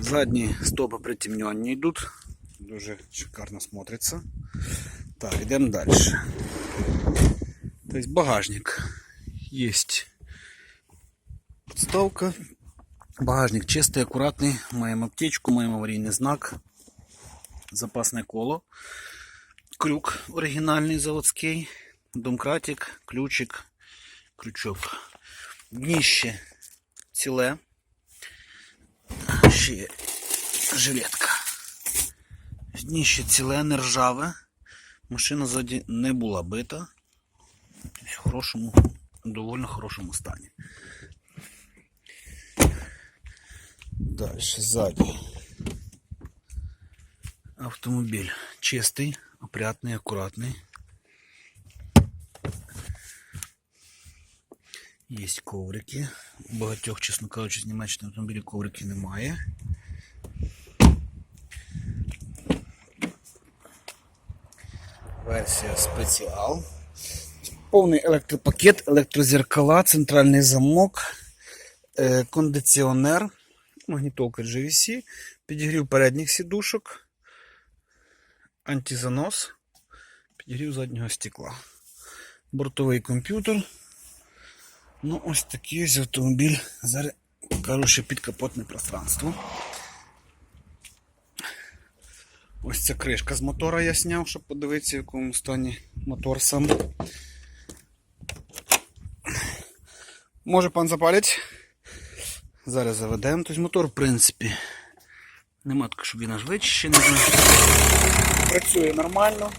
Задні стопи притемнені йдуть. Дуже шикарно смотриться. Так, йдемо далі. Тобто багажник. Есть подставка. Багажник чистий, акуратний. Маємо аптечку, маємо аварійний знак. Запасне коло. Крюк оригінальний заводський. Домкратик, ключик, крючок. Дніще ціле. Ще є жилетка. Дніще ціле, не ржаве. Машина ззаді не була бита. В хорошому, доволі хорошому стані. Далі, ззаді. Автомобіль чистий, опрятний, акуратний. Є коврики. У багатьох, чесно кажучи, з Німеччини автомобілі коврики немає. Версія спеціал. Повний електропакет, електрозеркала, центральний замок, е, кондиціонер, магнітолка GVC, підігрів передніх сідушок, антизанос, підігрів заднього стекла. Бортовий комп'ютер. Ну, ось такий ось автомобіль. Зараз покажу ще підкапотне пространство. Ось ця кришка з мотора я зняв, щоб подивитися, в якому стані мотор сам. Може пан запалить? Зараз заведемо. Тобто мотор, в принципі, нема такого, щоб він аж вичищений. Працює нормально.